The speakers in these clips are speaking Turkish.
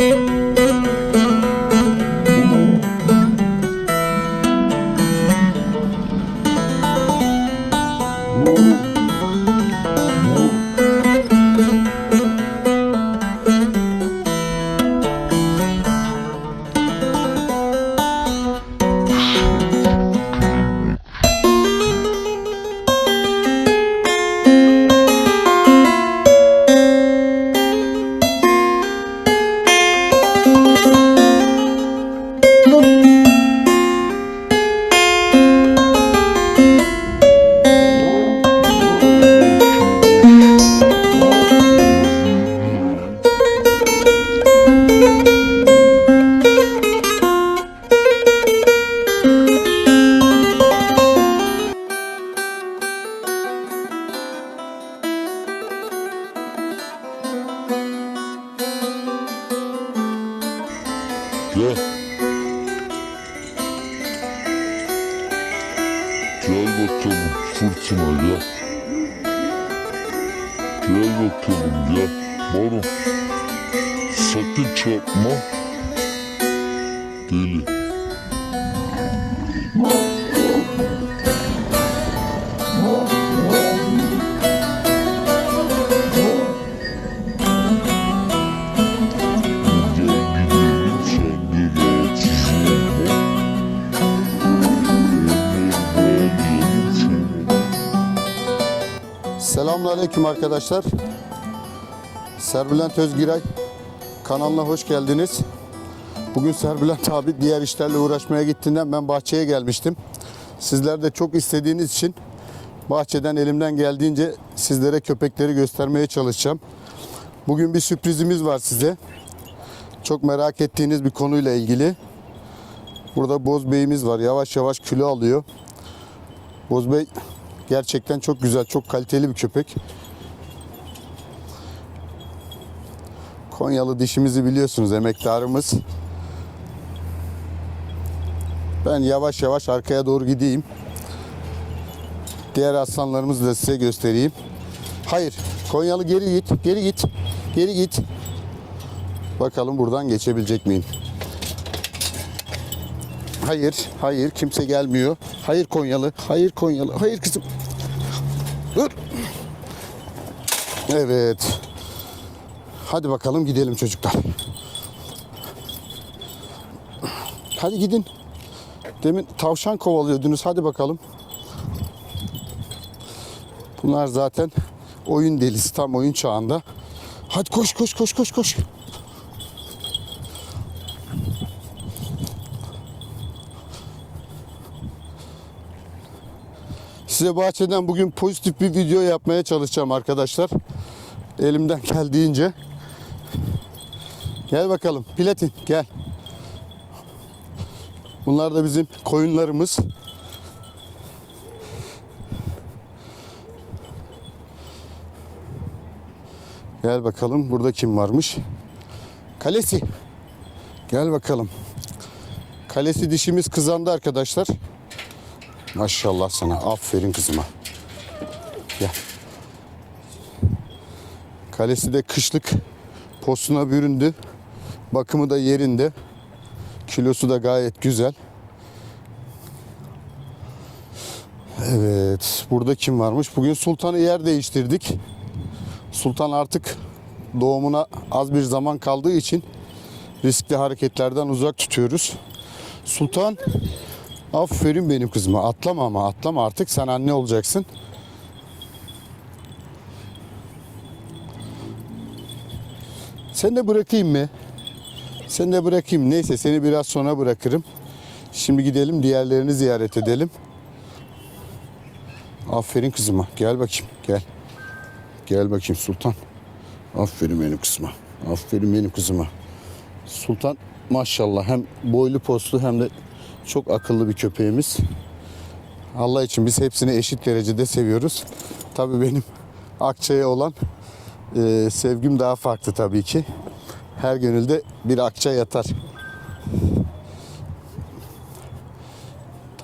Gel. Selamünaleyküm arkadaşlar. Serbülent Özgiray kanalına hoş geldiniz. Bugün Serbülent abi diğer işlerle uğraşmaya gittiğinden ben bahçeye gelmiştim. Sizler de çok istediğiniz için bahçeden elimden geldiğince sizlere köpekleri göstermeye çalışacağım. Bugün bir sürprizimiz var size. Çok merak ettiğiniz bir konuyla ilgili. Burada Boz Bey'imiz var. Yavaş yavaş kilo alıyor. Boz Bey gerçekten çok güzel, çok kaliteli bir köpek. Konyalı dişimizi biliyorsunuz, emektarımız. Ben yavaş yavaş arkaya doğru gideyim. Diğer aslanlarımızı da size göstereyim. Hayır, Konyalı geri git, geri git, geri git. Bakalım buradan geçebilecek miyim? Hayır, hayır kimse gelmiyor. Hayır Konyalı, hayır Konyalı, hayır kızım. Dur. Evet. Hadi bakalım gidelim çocuklar. Hadi gidin. Demin tavşan kovalıyordunuz. Hadi bakalım. Bunlar zaten oyun delisi. Tam oyun çağında. Hadi koş koş koş koş koş. Size bahçeden bugün pozitif bir video yapmaya çalışacağım arkadaşlar. Elimden geldiğince. Gel bakalım Platin gel. Bunlar da bizim koyunlarımız. Gel bakalım burada kim varmış? Kalesi. Gel bakalım. Kalesi dişimiz kızandı arkadaşlar. Maşallah sana. Aferin kızıma. Gel. Kalesi de kışlık postuna büründü. Bakımı da yerinde. Kilosu da gayet güzel. Evet. Burada kim varmış? Bugün Sultan'ı yer değiştirdik. Sultan artık doğumuna az bir zaman kaldığı için riskli hareketlerden uzak tutuyoruz. Sultan Aferin benim kızıma. Atlama ama atlama artık sen anne olacaksın. Sen de bırakayım mı? Sen de bırakayım. Neyse seni biraz sonra bırakırım. Şimdi gidelim diğerlerini ziyaret edelim. Aferin kızıma. Gel bakayım. Gel. Gel bakayım Sultan. Aferin benim kızıma. Aferin benim kızıma. Sultan maşallah hem boylu postlu hem de çok akıllı bir köpeğimiz. Allah için biz hepsini eşit derecede seviyoruz. Tabii benim Akçay'a olan e, sevgim daha farklı tabii ki. Her gönülde bir akça yatar.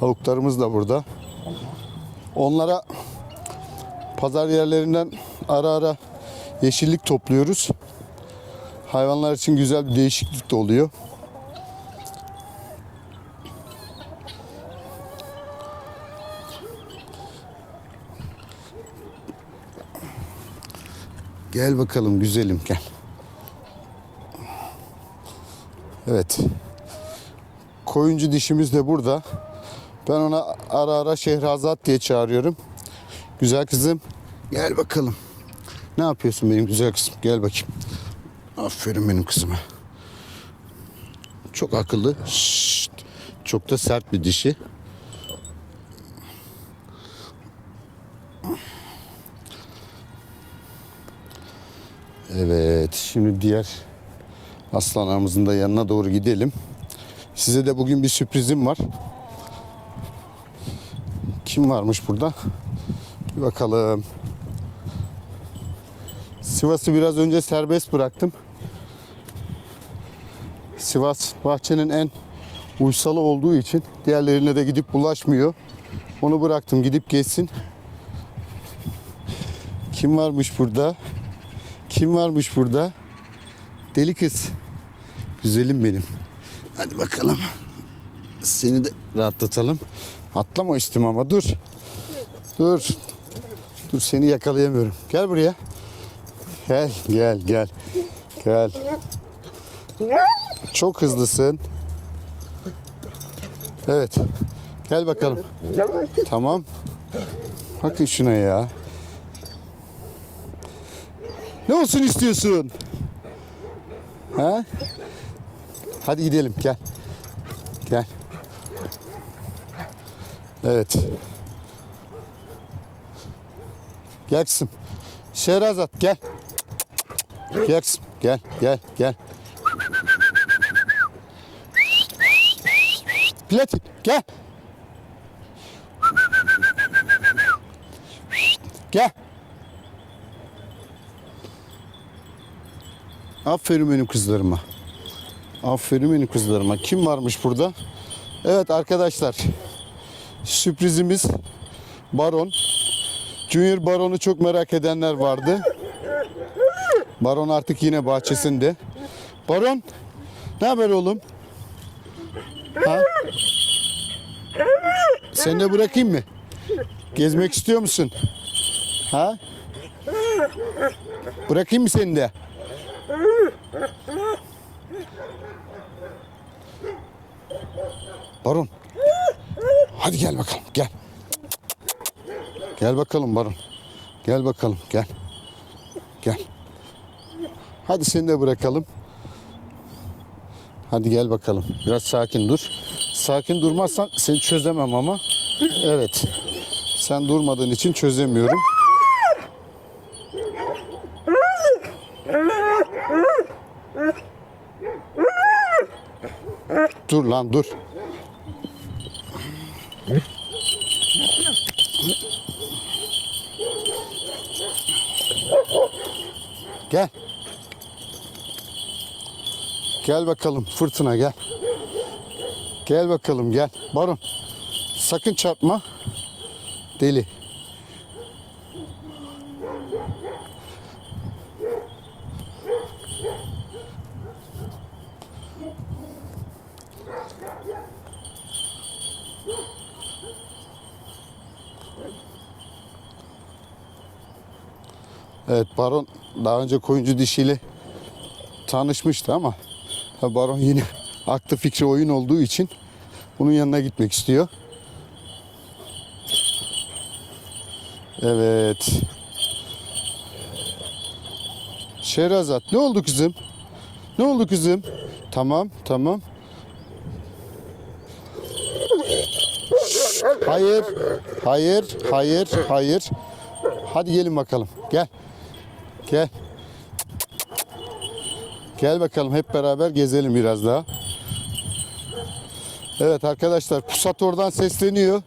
Tavuklarımız da burada. Onlara pazar yerlerinden ara ara yeşillik topluyoruz. Hayvanlar için güzel bir değişiklik de oluyor. Gel bakalım güzelim gel. Evet. Koyuncu dişimiz de burada. Ben ona ara ara Şehrazat diye çağırıyorum. Güzel kızım. Gel bakalım. Ne yapıyorsun benim güzel kızım? Gel bakayım. Aferin benim kızıma. Çok akıllı. Şşt. Çok da sert bir dişi. Evet, şimdi diğer aslanlarımızın da yanına doğru gidelim. Size de bugün bir sürprizim var. Kim varmış burada? Bir bakalım. Sivas'ı biraz önce serbest bıraktım. Sivas bahçenin en uysalı olduğu için diğerlerine de gidip bulaşmıyor. Onu bıraktım gidip geçsin. Kim varmış burada? Kim varmış burada? Deli kız. Güzelim benim. Hadi bakalım. Seni de rahatlatalım. Atlama üstüme ama dur. Dur. Dur seni yakalayamıyorum. Gel buraya. Gel gel gel. Gel. Çok hızlısın. Evet. Gel bakalım. Tamam. Bakın şuna ya. Ne olsun istiyorsun? Ha? Hadi gidelim gel. Gel. Evet. Gel kızım. Şehrazat gel. Gel kızım. Gel gel gel. Platin gel. Aferin benim kızlarıma. Aferin benim kızlarıma. Kim varmış burada? Evet arkadaşlar. Sürprizimiz Baron. Junior Baron'u çok merak edenler vardı. Baron artık yine bahçesinde. Baron, ne haber oğlum? Ha? Seni de bırakayım mı? Gezmek istiyor musun? Ha? Bırakayım mı seni de? Baron. Hadi gel bakalım gel. Gel bakalım Baron. Gel bakalım gel. Gel. Hadi seni de bırakalım. Hadi gel bakalım. Biraz sakin dur. Sakin durmazsan seni çözemem ama. Evet. Sen durmadığın için çözemiyorum. Dur lan dur. Gel. Gel bakalım fırtına gel. Gel bakalım gel. Baron. Sakın çarpma. Deli. Evet Baron daha önce koyuncu dişiyle tanışmıştı ama Baron yine aklı fikri oyun olduğu için bunun yanına gitmek istiyor. Evet. Şehrazat ne oldu kızım? Ne oldu kızım? Tamam tamam. Hayır, hayır, hayır, hayır. Hadi gelin bakalım. Gel. Gel. Gel bakalım hep beraber gezelim biraz daha. Evet arkadaşlar Pusat oradan sesleniyor.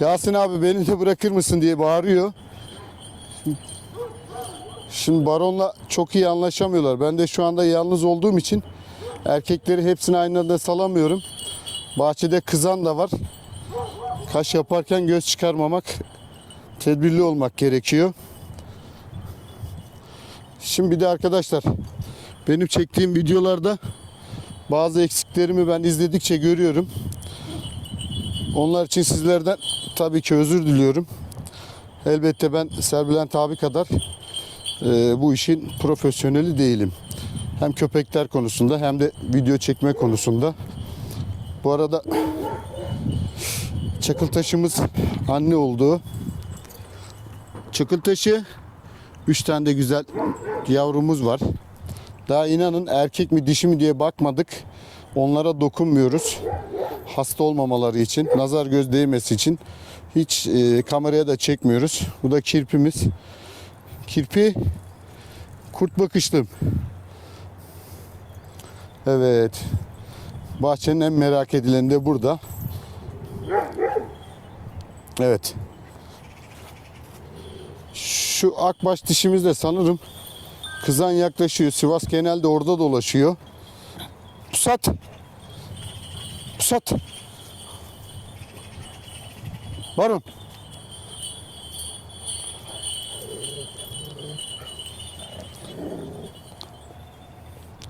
Yasin abi beni de bırakır mısın diye bağırıyor. Şimdi Baron'la çok iyi anlaşamıyorlar. Ben de şu anda yalnız olduğum için erkekleri hepsini aynı anda salamıyorum. Bahçede kızan da var. Kaş yaparken göz çıkarmamak, tedbirli olmak gerekiyor. Şimdi bir de arkadaşlar Benim çektiğim videolarda bazı eksiklerimi ben izledikçe görüyorum. Onlar için sizlerden tabii ki özür diliyorum. Elbette ben Serbülent abi kadar e, bu işin profesyoneli değilim. Hem köpekler konusunda hem de video çekme konusunda. Bu arada çakıltaşımız anne oldu. Çakıltaşı 3 tane de güzel yavrumuz var. Daha inanın erkek mi dişi mi diye bakmadık. Onlara dokunmuyoruz. Hasta olmamaları için, nazar göz değmesi için hiç e, kameraya da çekmiyoruz. Bu da kirpimiz. Kirpi kurt bakışlım. Evet. Bahçenin en merak edileni de burada. Evet. Şu akbaş dişimiz de sanırım kızan yaklaşıyor. Sivas genelde orada dolaşıyor. Pusat. Pusat. Baron.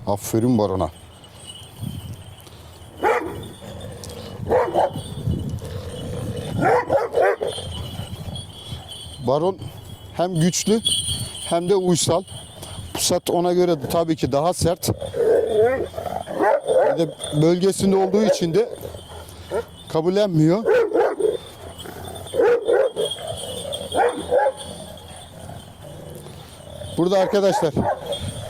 Aferin Baron'a. Baron hem güçlü hem de uysal. Pusat ona göre tabii ki daha sert. Bir de bölgesinde olduğu için de kabullenmiyor. Burada arkadaşlar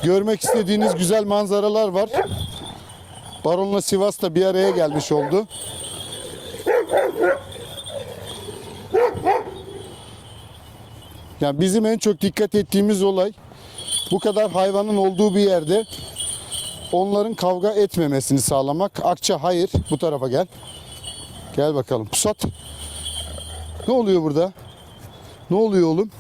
görmek istediğiniz güzel manzaralar var. Baron'la Sivas da bir araya gelmiş oldu. Yani bizim en çok dikkat ettiğimiz olay bu kadar hayvanın olduğu bir yerde onların kavga etmemesini sağlamak. Akça hayır bu tarafa gel. Gel bakalım. Pusat. Ne oluyor burada? Ne oluyor oğlum?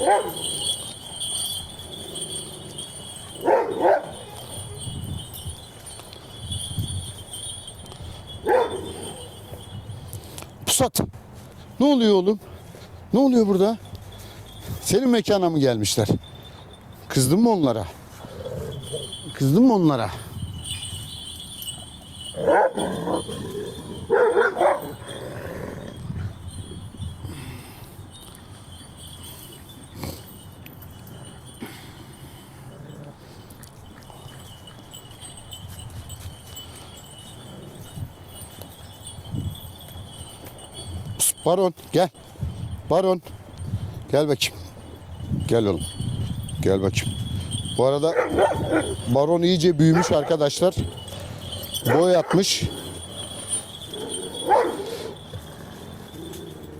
Pusat. Ne oluyor oğlum? Ne oluyor burada? Senin mekana mı gelmişler? Kızdın mı onlara? Kızdın mı onlara? Baron gel. Baron. Gel bakayım. Gel oğlum. Gel bakayım. Bu arada Baron iyice büyümüş arkadaşlar. Boy atmış.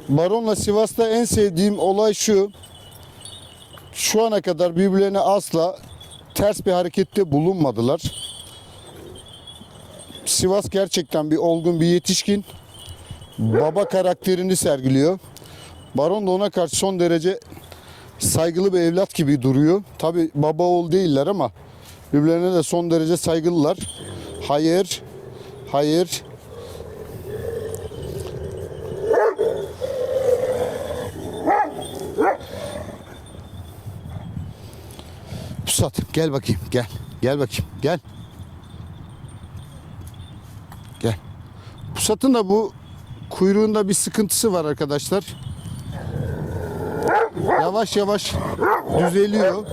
Baron'la Sivas'ta en sevdiğim olay şu. Şu ana kadar birbirlerine asla ters bir harekette bulunmadılar. Sivas gerçekten bir olgun bir yetişkin baba karakterini sergiliyor. Baron da ona karşı son derece saygılı bir evlat gibi duruyor. Tabi baba oğul değiller ama birbirlerine de son derece saygılılar. Hayır, hayır. Pusat gel bakayım gel. Gel bakayım gel. Gel. Pusat'ın da bu kuyruğunda bir sıkıntısı var arkadaşlar. Yavaş yavaş düzeliyor.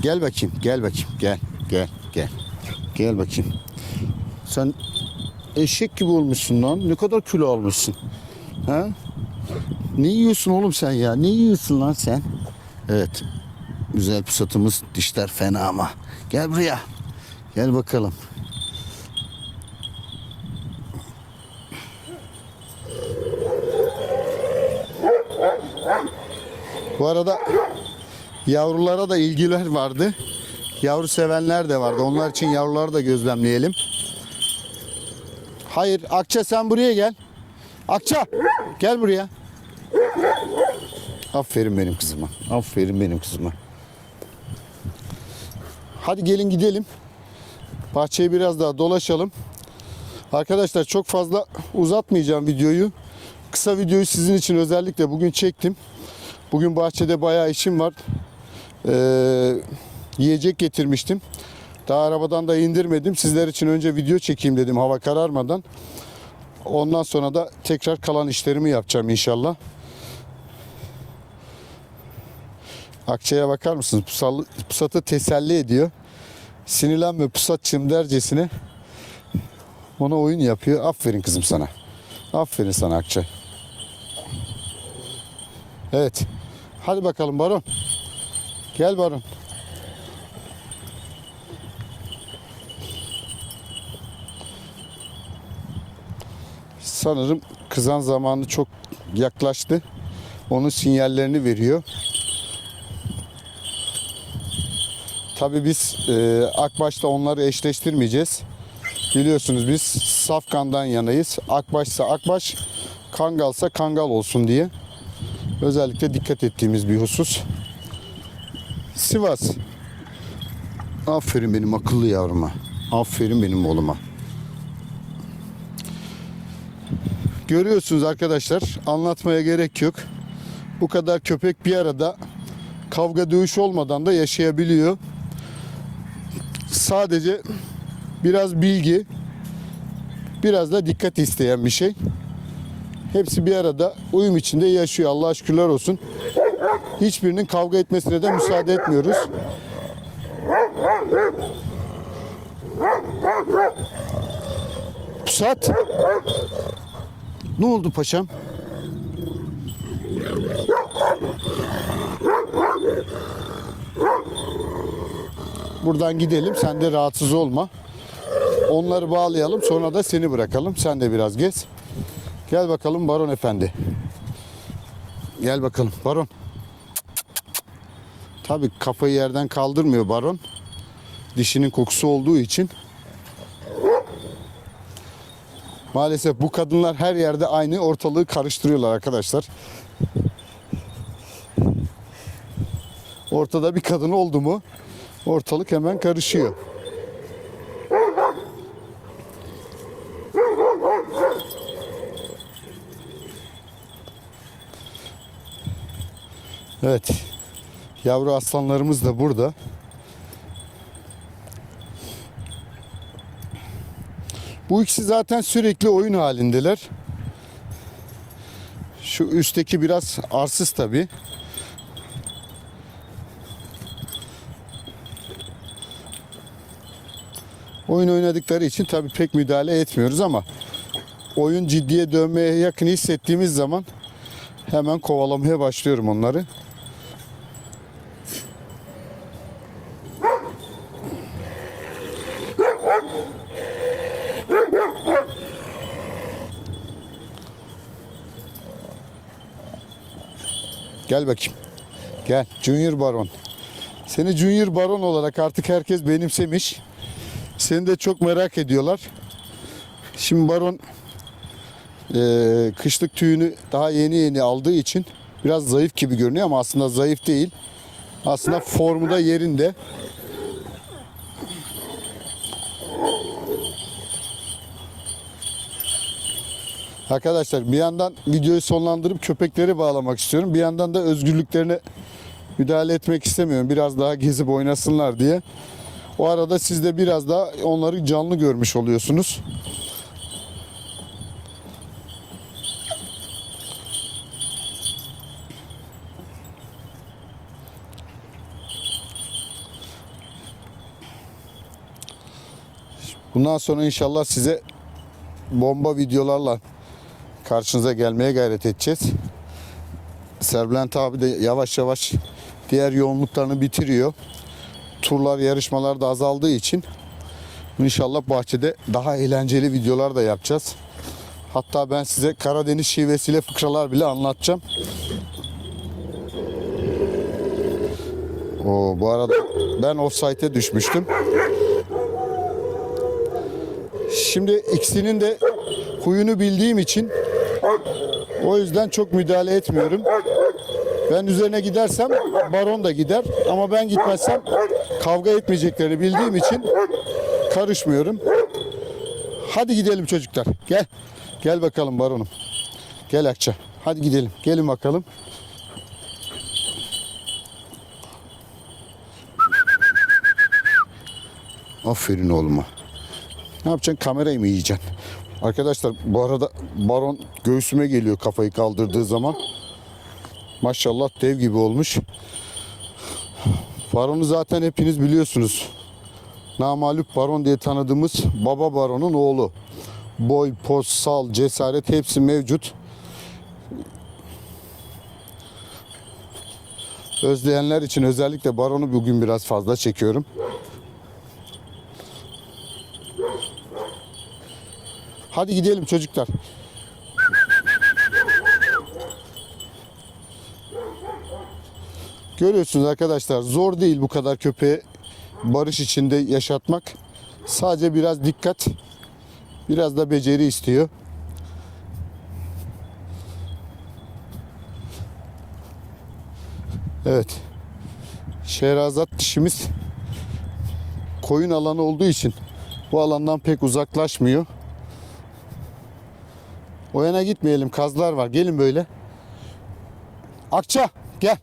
Gel bakayım, gel bakayım, gel, gel, gel. Gel bakayım. Sen eşek gibi olmuşsun lan. Ne kadar kilo almışsın. Ha? Ne yiyorsun oğlum sen ya? Ne yiyorsun lan sen? Evet. Güzel pusatımız. Dişler fena ama. Gel buraya. Gel bakalım. Bu arada yavrulara da ilgiler vardı. Yavru sevenler de vardı. Onlar için yavruları da gözlemleyelim. Hayır, Akça sen buraya gel. Akça, gel buraya. Aferin benim kızıma. Aferin benim kızıma. Hadi gelin gidelim. Bahçeyi biraz daha dolaşalım. Arkadaşlar çok fazla uzatmayacağım videoyu. Kısa videoyu sizin için özellikle bugün çektim. Bugün bahçede bayağı işim var. Ee, yiyecek getirmiştim. Daha arabadan da indirmedim. Sizler için önce video çekeyim dedim hava kararmadan. Ondan sonra da tekrar kalan işlerimi yapacağım inşallah. Akçaya bakar mısınız? Pusal, pusatı teselli ediyor. Sinirlenme pusatçım dercesine ona oyun yapıyor. Aferin kızım sana. Aferin sana Akçay. Evet. Hadi bakalım Baron. Gel Baron. Sanırım kızan zamanı çok yaklaştı. Onun sinyallerini veriyor. Tabii biz e, Akbaş'ta onları eşleştirmeyeceğiz. Biliyorsunuz biz Safkan'dan yanayız. Akbaş'sa Akbaş, Kangal'sa Kangal olsun diye. Özellikle dikkat ettiğimiz bir husus. Sivas. Aferin benim akıllı yavruma. Aferin benim oğluma. Görüyorsunuz arkadaşlar anlatmaya gerek yok. Bu kadar köpek bir arada kavga dövüş olmadan da yaşayabiliyor. Sadece biraz bilgi, biraz da dikkat isteyen bir şey. Hepsi bir arada uyum içinde yaşıyor. Allah'a şükürler olsun. Hiçbirinin kavga etmesine de müsaade etmiyoruz. Pusat. Ne oldu paşam? Buradan gidelim. Sen de rahatsız olma. Onları bağlayalım. Sonra da seni bırakalım. Sen de biraz gez. Gel bakalım Baron Efendi. Gel bakalım Baron. Tabii kafayı yerden kaldırmıyor Baron. Dişinin kokusu olduğu için. Maalesef bu kadınlar her yerde aynı ortalığı karıştırıyorlar arkadaşlar. Ortada bir kadın oldu mu ortalık hemen karışıyor. Evet. Yavru aslanlarımız da burada. Bu ikisi zaten sürekli oyun halindeler. Şu üstteki biraz arsız tabi. Oyun oynadıkları için tabi pek müdahale etmiyoruz ama oyun ciddiye dönmeye yakın hissettiğimiz zaman hemen kovalamaya başlıyorum onları. Gel bakayım. Gel Junior Baron. Seni Junior Baron olarak artık herkes benimsemiş. Seni de çok merak ediyorlar. Şimdi Baron eee, kışlık tüyünü daha yeni yeni aldığı için biraz zayıf gibi görünüyor ama aslında zayıf değil. Aslında formu da yerinde. Arkadaşlar bir yandan videoyu sonlandırıp köpekleri bağlamak istiyorum. Bir yandan da özgürlüklerine müdahale etmek istemiyorum. Biraz daha gezip oynasınlar diye. O arada siz de biraz daha onları canlı görmüş oluyorsunuz. Bundan sonra inşallah size bomba videolarla karşınıza gelmeye gayret edeceğiz. Serbülent abi de yavaş yavaş diğer yoğunluklarını bitiriyor. Turlar, yarışmalar da azaldığı için inşallah bahçede daha eğlenceli videolar da yapacağız. Hatta ben size Karadeniz şivesiyle fıkralar bile anlatacağım. O bu arada ben offside'e düşmüştüm. Şimdi ikisinin de huyunu bildiğim için o yüzden çok müdahale etmiyorum. Ben üzerine gidersem baron da gider ama ben gitmezsem kavga etmeyeceklerini bildiğim için karışmıyorum. Hadi gidelim çocuklar. Gel. Gel bakalım baronum. Gel Akça. Hadi gidelim. Gelin bakalım. Aferin oğluma. Ne yapacaksın? Kamerayı mı yiyeceksin? Arkadaşlar bu arada baron göğsüme geliyor kafayı kaldırdığı zaman. Maşallah dev gibi olmuş. Baronu zaten hepiniz biliyorsunuz. Namalup baron diye tanıdığımız baba baronun oğlu. Boy, poz, sal, cesaret hepsi mevcut. Özleyenler için özellikle baronu bugün biraz fazla çekiyorum. Hadi gidelim çocuklar. Görüyorsunuz arkadaşlar zor değil bu kadar köpeği barış içinde yaşatmak. Sadece biraz dikkat, biraz da beceri istiyor. Evet. Şehrazat dişimiz koyun alanı olduğu için bu alandan pek uzaklaşmıyor. O yana gitmeyelim. Kazlar var. Gelin böyle. Akça gel.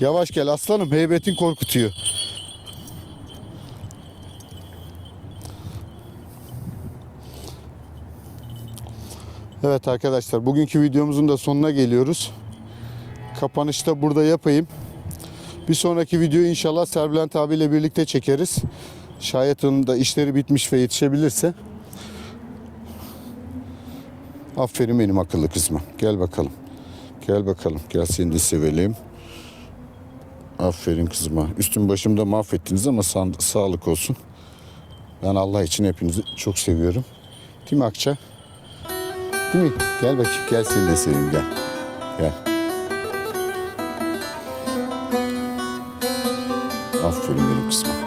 Yavaş gel aslanım. Heybetin korkutuyor. Evet arkadaşlar bugünkü videomuzun da sonuna geliyoruz. Kapanışta burada yapayım. Bir sonraki videoyu inşallah Serbülent abiyle birlikte çekeriz. Şayet onun da işleri bitmiş ve yetişebilirse. Aferin benim akıllı kızıma. Gel bakalım. Gel bakalım. Gel seni de sevelim. Aferin kızıma. Üstüm başımda mahvettiniz ama sa- sağlık olsun. Ben Allah için hepinizi çok seviyorum. Değil mi Akça? Değil mi? Gel bakayım. Gel seni de seveyim. Gel. Gel. Aferin benim kızıma.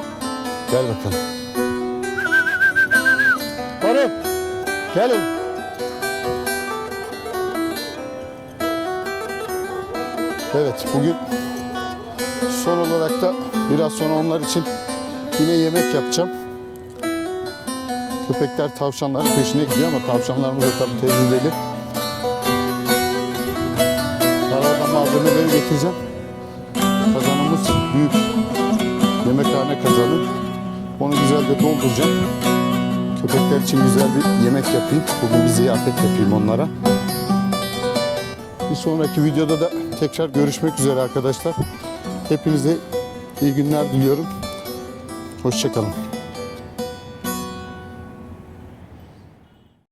Gel bakalım. Barın. Gel oğlum. Evet bugün son olarak da biraz sonra onlar için yine yemek yapacağım. Köpekler tavşanların peşine gidiyor ama tavşanlarımız da tabii tecrübeli. Tarladan malzemeleri getireceğim. Kazanımız büyük. Onu güzelce dolduracağım. Köpekler için güzel bir yemek yapayım. Bugün bir ziyafet yapayım onlara. Bir sonraki videoda da tekrar görüşmek üzere arkadaşlar. Hepinize iyi günler diliyorum. Hoşçakalın.